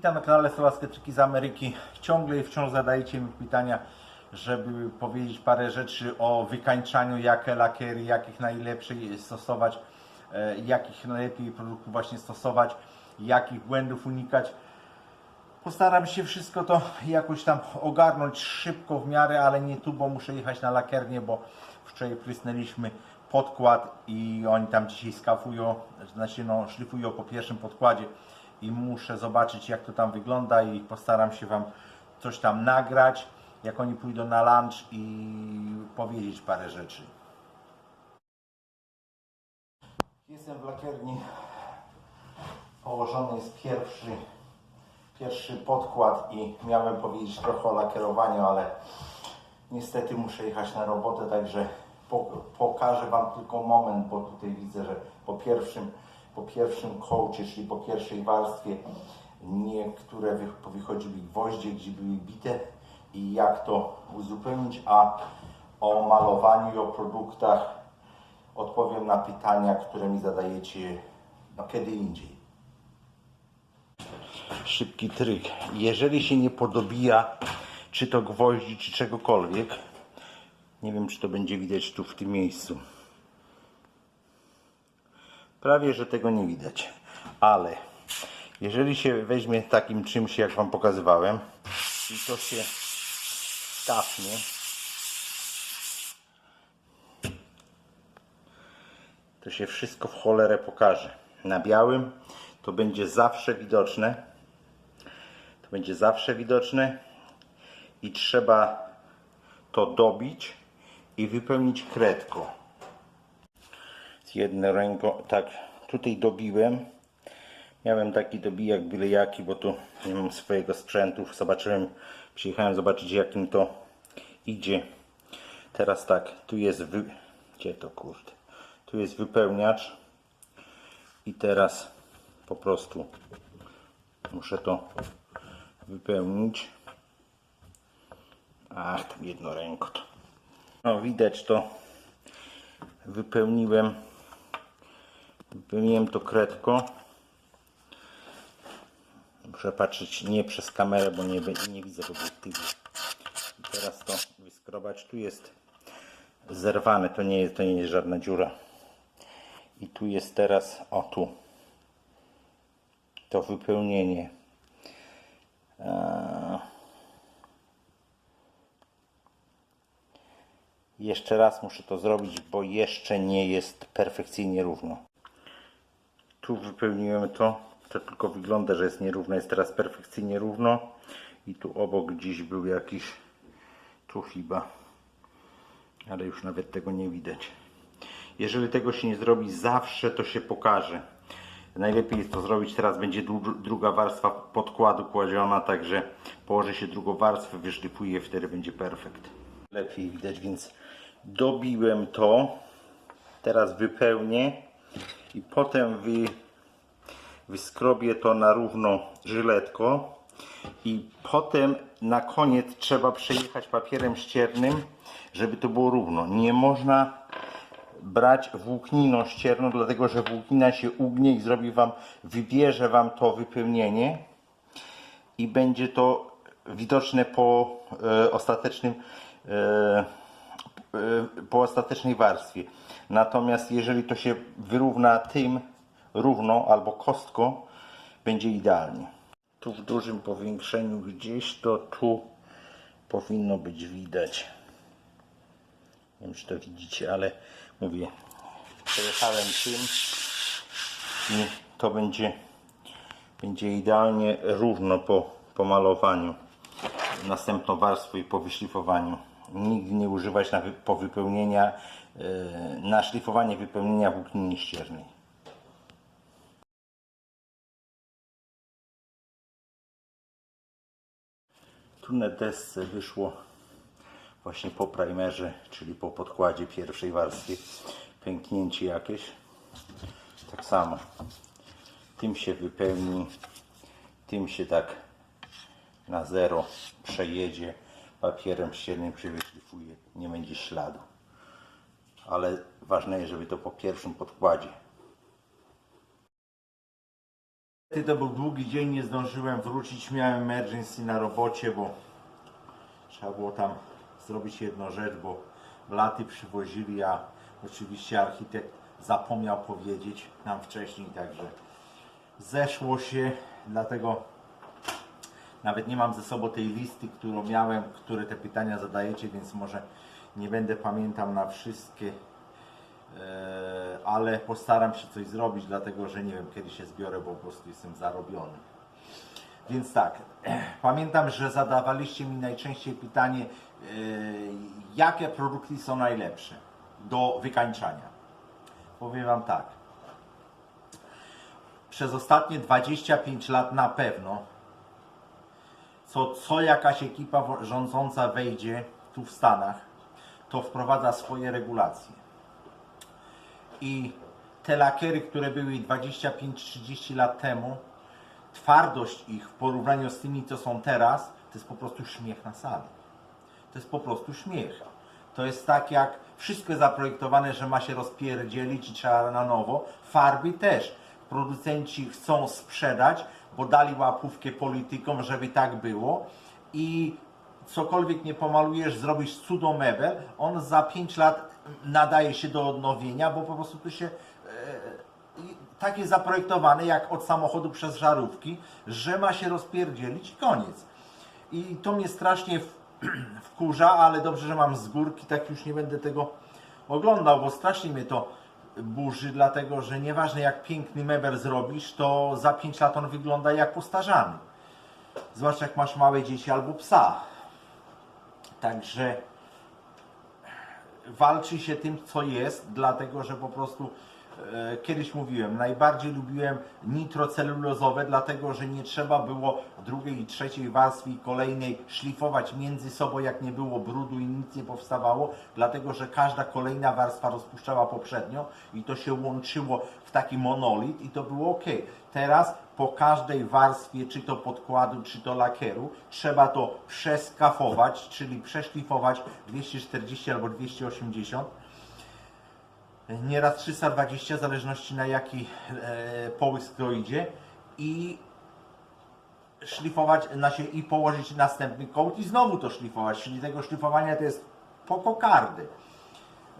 Witam na kanale Soła Sketczyki z Ameryki. Ciągle i wciąż zadajecie mi pytania, żeby powiedzieć parę rzeczy o wykańczaniu, jakie lakiery, jakich najlepiej stosować, e, jakich najlepiej produktów właśnie stosować, jakich błędów unikać. Postaram się wszystko to jakoś tam ogarnąć szybko w miarę, ale nie tu, bo muszę jechać na lakiernię, bo wczoraj prysnęliśmy podkład i oni tam dzisiaj skafują, znaczy no szlifują po pierwszym podkładzie i muszę zobaczyć jak to tam wygląda i postaram się Wam coś tam nagrać, jak oni pójdą na lunch i powiedzieć parę rzeczy. Jestem w lakierni, położony jest pierwszy pierwszy podkład i miałem powiedzieć trochę o lakierowaniu, ale niestety muszę jechać na robotę, także po, pokażę Wam tylko moment, bo tutaj widzę, że po pierwszym, po pierwszym kołcie, czyli po pierwszej warstwie niektóre wy, wychodziły gwoździe, gdzie były bite i jak to uzupełnić, a o malowaniu i o produktach odpowiem na pytania, które mi zadajecie no, kiedy indziej szybki tryk. Jeżeli się nie podobija, czy to gwoździ, czy czegokolwiek, nie wiem, czy to będzie widać tu w tym miejscu. Prawie, że tego nie widać, ale jeżeli się weźmie takim czymś, jak Wam pokazywałem, i to się stafnie, to się wszystko w cholerę pokaże. Na białym to będzie zawsze widoczne. To będzie zawsze widoczne i trzeba to dobić i wypełnić kredką. Jedną ręką, tak, tutaj dobiłem. Miałem taki dobijak byle jaki, bo tu nie mam swojego sprzętu. Zobaczyłem, przyjechałem zobaczyć jakim to idzie. Teraz tak, tu jest wy... Gdzie to kurde? Tu jest wypełniacz i teraz po prostu muszę to wypełnić. Ach, tam jedno ręko to. No widać to. Wypełniłem. Wypełniłem to kredką. Muszę patrzeć nie przez kamerę, bo nie, nie widzę w obiektywie. Teraz to wyskrobać. Tu jest zerwane, to nie jest, to nie jest żadna dziura. I tu jest teraz, o tu, to wypełnienie. Eee. Jeszcze raz muszę to zrobić, bo jeszcze nie jest perfekcyjnie równo. Tu wypełniłem to, to tylko wygląda, że jest nierówno, jest teraz perfekcyjnie równo. I tu obok gdzieś był jakiś, tu chyba, ale już nawet tego nie widać. Jeżeli tego się nie zrobi, zawsze to się pokaże. Najlepiej jest to zrobić, teraz będzie druga warstwa podkładu kładziona, także położy się drugą warstwę, wyszlifuje, wtedy będzie perfekt. Lepiej widać, więc dobiłem to, teraz wypełnię i potem wy, wyskrobię to na równo żyletko i potem na koniec trzeba przejechać papierem ściernym, żeby to było równo. Nie można brać włókniną ścierną, dlatego że włóknina się ugnie i zrobi wam, wybierze wam to wypełnienie i będzie to widoczne po e, ostatecznym e, e, po ostatecznej warstwie. Natomiast jeżeli to się wyrówna tym równo albo kostką, będzie idealnie. Tu w dużym powiększeniu gdzieś to tu powinno być widać. Nie wiem, czy to widzicie, ale mówię, przejechałem tym i to będzie, będzie idealnie równo po, po malowaniu. Następną warstwę i po wyszlifowaniu. Nigdy nie używać na, po wypełnienia, na szlifowanie wypełnienia włókniny ściernej. Tu na desce wyszło właśnie po primerze, czyli po podkładzie pierwszej warstwy pęknięcie jakieś. Tak samo. Tym się wypełni, tym się tak na zero przejedzie, papierem ściernym się wyszlifuje, nie będzie śladu. Ale ważne jest, żeby to po pierwszym podkładzie. To był długi dzień, nie zdążyłem wrócić, miałem emergency na robocie, bo trzeba było tam zrobić jedną rzecz, bo laty przywozili, a oczywiście architekt zapomniał powiedzieć nam wcześniej, także zeszło się, dlatego nawet nie mam ze sobą tej listy, którą miałem, które te pytania zadajecie, więc może nie będę pamiętał na wszystkie, e, ale postaram się coś zrobić, dlatego że nie wiem kiedy się zbiorę, bo po prostu jestem zarobiony. Więc tak, pamiętam, że zadawaliście mi najczęściej pytanie, e, jakie produkty są najlepsze do wykańczania. Powiem Wam tak. Przez ostatnie 25 lat na pewno, co, co jakaś ekipa rządząca wejdzie tu w Stanach, to wprowadza swoje regulacje. I te lakiery, które były 25-30 lat temu, twardość ich w porównaniu z tymi, co są teraz, to jest po prostu śmiech na sali. To jest po prostu śmiech. To jest tak jak wszystko jest zaprojektowane, że ma się rozpierdzielić i trzeba na nowo. Farby też. Producenci chcą sprzedać, bo dali łapówkę politykom, żeby tak było. I cokolwiek nie pomalujesz, zrobisz cudo mebel, on za 5 lat nadaje się do odnowienia, bo po prostu tu się i tak jest zaprojektowane jak od samochodu przez żarówki, że ma się rozpierdzielić i koniec. I to mnie strasznie wkurza, ale dobrze, że mam z górki, tak już nie będę tego oglądał, bo strasznie mnie to burzy, dlatego że nieważne jak piękny mebel zrobisz, to za 5 lat on wygląda jak postarzany. Zwłaszcza jak masz małe dzieci albo psa. Także walczy się tym, co jest, dlatego że po prostu e, kiedyś mówiłem, najbardziej lubiłem nitrocelulozowe, dlatego że nie trzeba było drugiej i trzeciej warstwy i kolejnej szlifować między sobą, jak nie było brudu i nic nie powstawało, dlatego że każda kolejna warstwa rozpuszczała poprzednią i to się łączyło w taki monolit i to było ok. Teraz po każdej warstwie, czy to podkładu, czy to lakieru, trzeba to przeskafować, czyli przeszlifować 240 albo 280 nieraz 320, w zależności na jaki e, połysk to idzie i szlifować na i położyć następny kołd i znowu to szlifować, czyli tego szlifowania to jest po kokardy.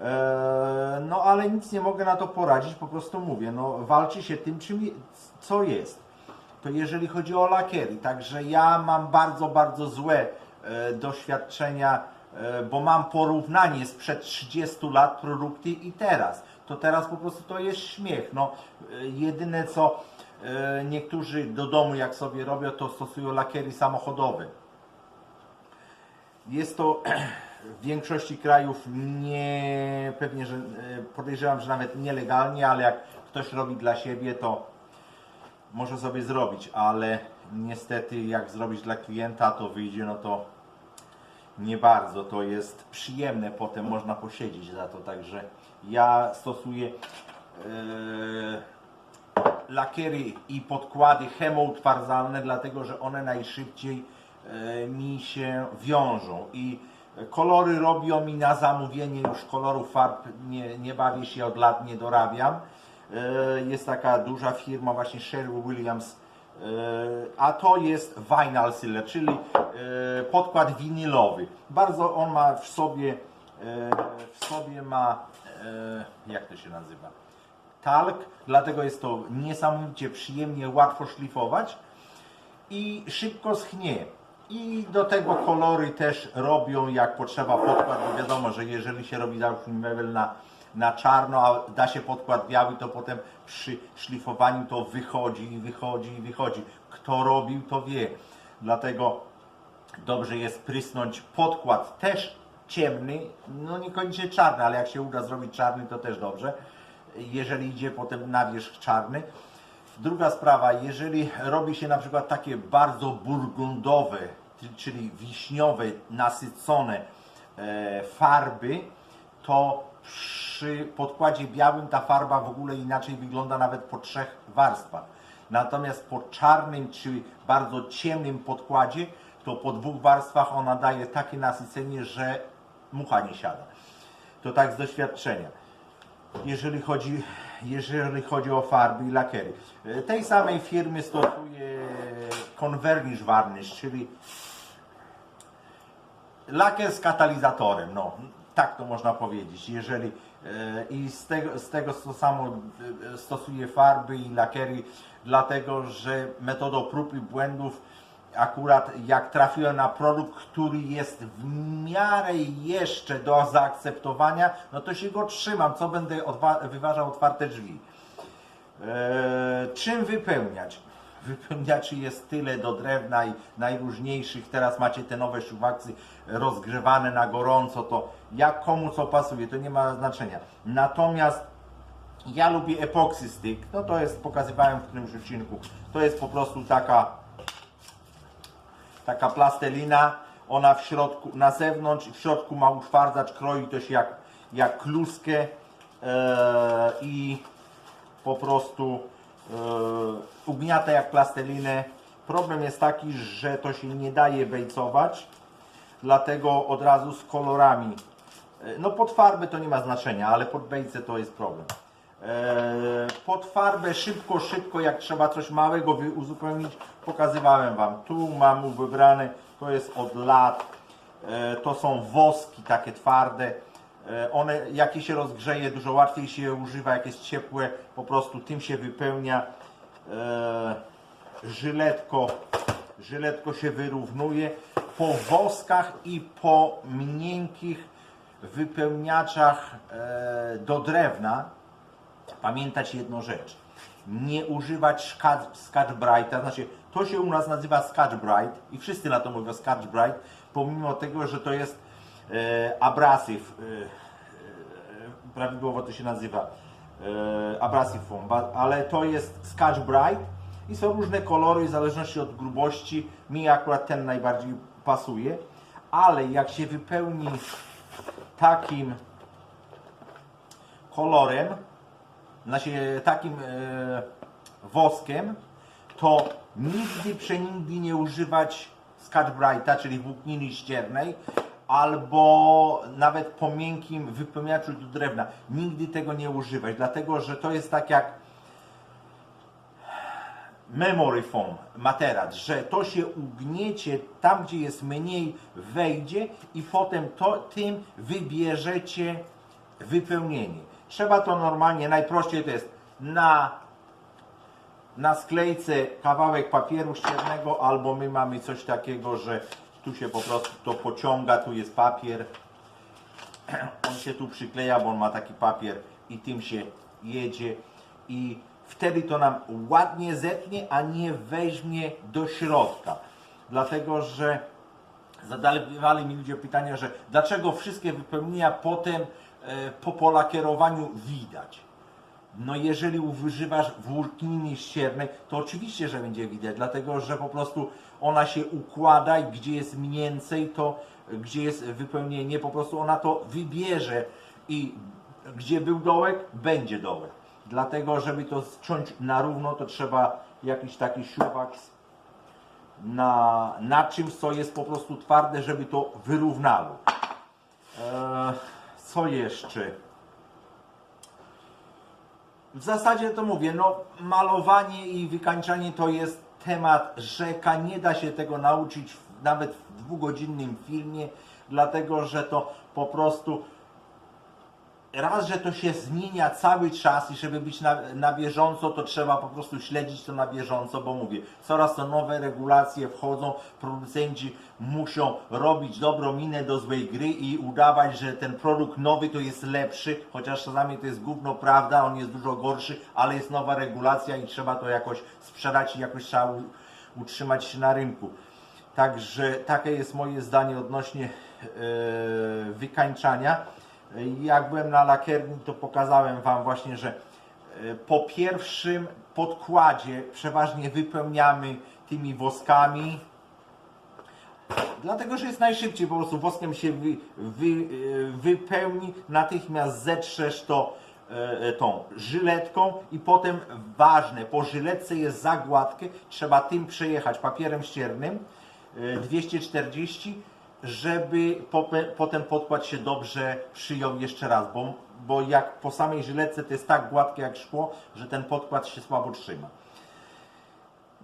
E, no ale nic nie mogę na to poradzić, po prostu mówię, no walczy się tym, czym, co jest. To jeżeli chodzi o lakiery, także ja mam bardzo, bardzo złe e, doświadczenia, e, bo mam porównanie sprzed 30 lat produkty i teraz. To teraz po prostu to jest śmiech. No, e, jedyne co e, niektórzy do domu jak sobie robią, to stosują lakiery samochodowe. Jest to w większości krajów nie, pewnie, że e, podejrzewam, że nawet nielegalnie, ale jak ktoś robi dla siebie, to może sobie zrobić, ale niestety jak zrobić dla klienta, to wyjdzie, no to nie bardzo. To jest przyjemne, potem można posiedzieć za to, także ja stosuję e, lakiery i podkłady chemoutwarzalne, dlatego że one najszybciej e, mi się wiążą i kolory robią mi na zamówienie, już kolorów farb nie, nie bawię się od lat, nie dorabiam. E, Jest taka duża firma właśnie Sherwin Williams, e, a to jest vinyl sealer, czyli e, podkład winylowy. Bardzo on ma w sobie, w sobie ma, jak to się nazywa? talk, dlatego jest to niesamowicie przyjemnie, łatwo szlifować i szybko schnie. I do tego kolory też robią jak potrzeba podkład, bo wiadomo, że jeżeli się robi załóżmy mebel na, na czarno, a da się podkład biały, to potem przy szlifowaniu to wychodzi i wychodzi i wychodzi. Kto robił, to wie. Dlatego dobrze jest prysnąć podkład też ciemny, no niekoniecznie czarny, ale jak się uda zrobić czarny, to też dobrze. Jeżeli idzie potem na wierzch czarny. Druga sprawa, jeżeli robi się na przykład takie bardzo burgundowe, czyli wiśniowe, nasycone e, farby, to przy podkładzie białym ta farba w ogóle inaczej wygląda nawet po trzech warstwach. Natomiast po czarnym czy bardzo ciemnym podkładzie, to po dwóch warstwach ona daje takie nasycenie, że mucha nie siada. To tak z doświadczenia. Jeżeli chodzi jeżeli chodzi o farby i lakiery. E, Tej samej firmy stosuje Convernish Varnish, czyli lakier z katalizatorem, no tak to można powiedzieć. Jeżeli e, i z tego, z tego to samo e, stosuje farby i lakiery, dlatego że metodą prób i błędów akurat jak trafiłem na produkt, który jest w miarę jeszcze do zaakceptowania, no to się go trzymam, co będę wyważał otwarte drzwi. Eee, czym wypełniać? Wypełniaczy jest tyle do drewna i najróżniejszych. Teraz macie te nowe śrubaksy rozgrzewane na gorąco, to jak komu co pasuje, to nie ma znaczenia. Natomiast ja lubię epoxy stick, no to jest, pokazywałem w którymś odcinku, to jest po prostu taka taka plastelina, ona w środku, na zewnątrz w środku ma utwardzać, kroi to się jak, jak kluskę e, i po prostu e, ugniata jak plastelinę. Problem jest taki, że to się nie daje bejcować, dlatego od razu z kolorami. E, No pod farbę to nie ma znaczenia, ale pod bejce to jest problem. E, Pod farbę szybko, szybko, jak trzeba coś małego uzupełnić, pokazywałem Wam. Tu mam wybrane, to jest od lat, E, to są woski takie twarde. One, jak się rozgrzeje, dużo łatwiej się je używa, jak jest ciepłe, po prostu tym się wypełnia. Żyletko, żyletko się wyrównuje. Po woskach i po miękkich wypełniaczach e, do drewna pamiętać jedną rzecz. Nie używać Scotch, Scotch Brighta, znaczy to się u nas nazywa Scotch Bright i wszyscy na to mówią Scotch Bright, pomimo tego, że to jest e, abrasive, e, e, prawidłowo to się nazywa e, ba- ale to jest Scotch Bright i są różne kolory w zależności od grubości. Mi akurat ten najbardziej pasuje, ale jak się wypełni takim kolorem, znaczy takim e, woskiem, to nigdy przenigdy nie używać Scotch Brighta, czyli włókniny ściernej, albo nawet po miękkim wypełniaczu do drewna. Nigdy tego nie używać, dlatego że to jest tak jak memory foam, materac, że to się ugniecie tam, gdzie jest mniej, wejdzie i potem to, tym wybierzecie wypełnienie. Trzeba to normalnie, najprościej to jest na, na sklejce kawałek papieru ściernego, albo my mamy coś takiego, że tu się po prostu to pociąga, tu jest papier, on się tu przykleja, bo on ma taki papier i tym się jedzie i wtedy to nam ładnie zetnie, a nie weźmie do środka. Dlatego, że zadawali mi ludzie pytania, że dlaczego wszystkie wypełnienia potem e, po polakierowaniu widać. No jeżeli używasz włókniny ściernej, to oczywiście, że będzie widać, dlatego że po prostu ona się układa i gdzie jest mniej, to gdzie jest wypełnienie, po prostu ona to wybierze i gdzie był dołek, będzie dołek. Dlatego, żeby to ściąć na równo, to trzeba jakiś taki śrubak na, na czymś, co jest po prostu twarde, żeby to wyrównało. Eee, co jeszcze? W zasadzie to mówię, no malowanie i wykańczanie to jest temat rzeka, nie da się tego nauczyć nawet w dwugodzinnym filmie, dlatego że to po prostu raz, że to się zmienia cały czas i żeby być na, na bieżąco, to trzeba po prostu śledzić to na bieżąco, bo mówię, coraz to nowe regulacje wchodzą, producenci muszą robić dobrą minę do złej gry i udawać, że ten produkt nowy to jest lepszy, chociaż czasami to jest gówno prawda, on jest dużo gorszy, ale jest nowa regulacja i trzeba to jakoś sprzedać i jakoś trzeba utrzymać się na rynku. Także takie jest moje zdanie odnośnie e, wykańczania. Jak byłem na lakierni, to pokazałem Wam właśnie, że e, po pierwszym podkładzie przeważnie wypełniamy tymi woskami, dlatego że jest najszybciej, po prostu woskiem się wy, wy, e, wypełni, natychmiast zetrzesz to e, tą żyletką i potem ważne, po żyletce jest zagładkę, trzeba tym przejechać papierem ściernym e, 240 żeby potem podkład się dobrze przyjął jeszcze raz, bo, bo jak po samej żyletce to jest tak gładkie jak szkło, że ten podkład się słabo trzyma.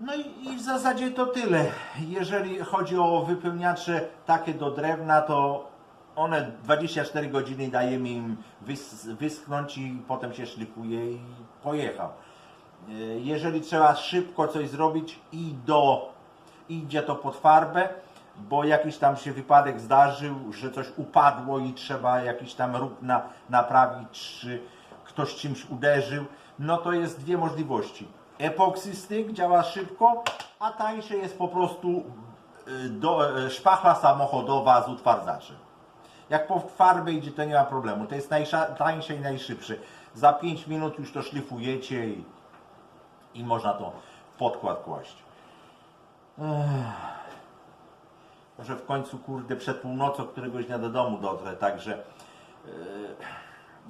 No i, i w zasadzie to tyle. Jeżeli chodzi o wypełniacze takie do drewna, to one 24 godziny dajemy im wys, wyschnąć i potem się szlifuje i pojechał. E, Jeżeli trzeba szybko coś zrobić i do, idzie to pod farbę, bo jakiś tam się wypadek zdarzył, że coś upadło i trzeba jakiś tam róg na, naprawić, czy ktoś czymś uderzył, no to jest dwie możliwości. Epoxy stick działa szybko, a tańsze jest po prostu y, do, y, szpachla samochodowa z utwardzaczem. Jak po farbę idzie, to nie ma problemu. To jest tańsze i najszybsze. Za 5 minut już to szlifujecie i, i można to podkład kłaść. Może w końcu, kurde, przed północą któregoś dnia do domu dotrę, także yy,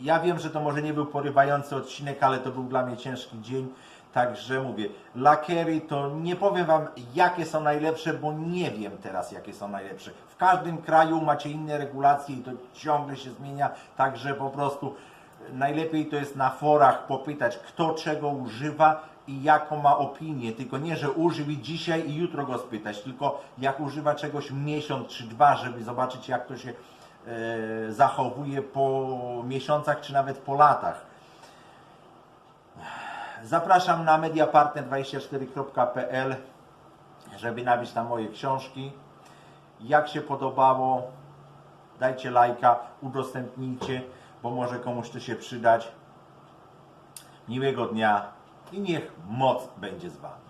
ja wiem, że to może nie był porywający odcinek, ale to był dla mnie ciężki dzień, także mówię, lakiery to nie powiem Wam jakie są najlepsze, bo nie wiem teraz jakie są najlepsze. W każdym kraju macie inne regulacje i to ciągle się zmienia, także po prostu najlepiej to jest na forach popytać, kto czego używa i jaką ma opinię. Tylko nie, że użył i dzisiaj i jutro go spytać, tylko jak używa czegoś miesiąc czy dwa, żeby zobaczyć, jak to się e, zachowuje po miesiącach czy nawet po latach. Zapraszam na mediapartner24.pl, żeby nabić tam moje książki. Jak się podobało, dajcie lajka, udostępnijcie, bo może komuś to się przydać. Miłego dnia i niech moc będzie z Wami.